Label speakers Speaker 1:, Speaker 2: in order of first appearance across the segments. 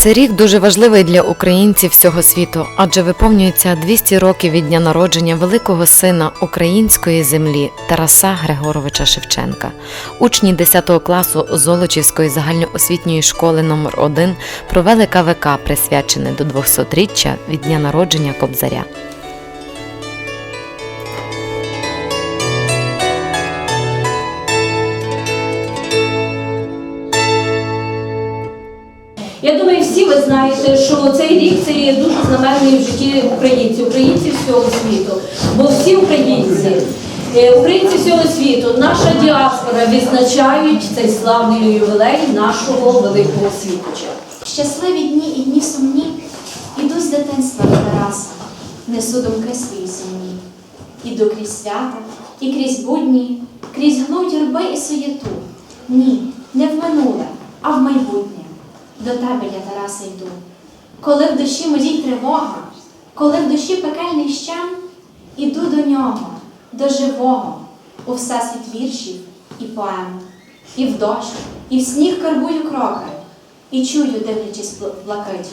Speaker 1: Цей рік дуже важливий для українців всього світу, адже виповнюється 200 років від дня народження великого сина української землі Тараса Григоровича Шевченка. Учні 10 класу Золочівської загальноосвітньої школи номер 1 провели КВК, присвячене до 200-річчя від дня народження Кобзаря.
Speaker 2: Я думаю, всі ви знаєте, що цей рік це є дуже знаменний в житті українців, українців всього світу. Бо всі українці, е, українці всього світу, наша діаспора відзначають цей славний ювілей нашого великого світоча.
Speaker 3: Щасливі дні і дні сумні, іду з дитинства до Тараса, несу думки свої сумні. Іду крізь свята і крізь будні, крізь гнуть юрби і суєту. Ні, не в минуле, а в майбутнє. До тебе я, Тарасе, йду. Коли в душі моїй тривога, коли в душі пекельний щем, іду до нього, до живого, у всесвіт віршів і поем. І в дощ, і в сніг карбую кроки, і чую, дивлячись в блакить.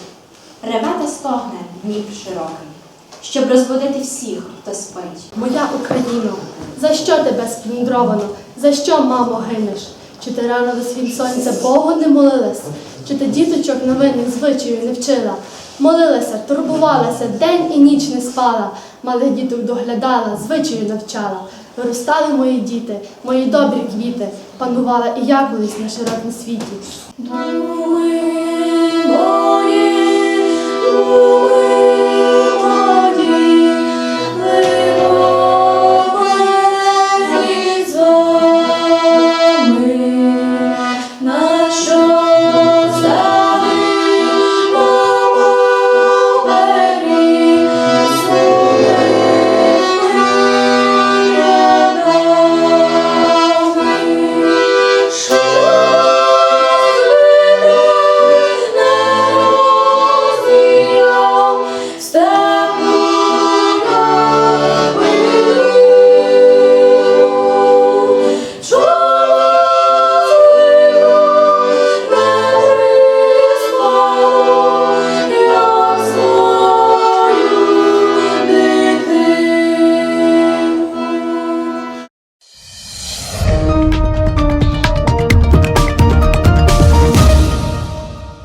Speaker 3: Реве та стогне Дніпр широкий, щоб розбудити всіх, хто спить.
Speaker 4: Моя Україно, за що тебе сплюндровано? За що, мамо, гинеш? Чи ти рано до світ сонця Богу не молилась? Чи ти діточок новинних звичаю не вчила? Молилася, турбувалася, день і ніч не спала, малих діток доглядала, звичаю навчала. Виростали мої діти, мої добрі квіти, панувала і я колись на широкому світі.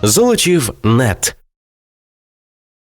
Speaker 5: Золочів нет.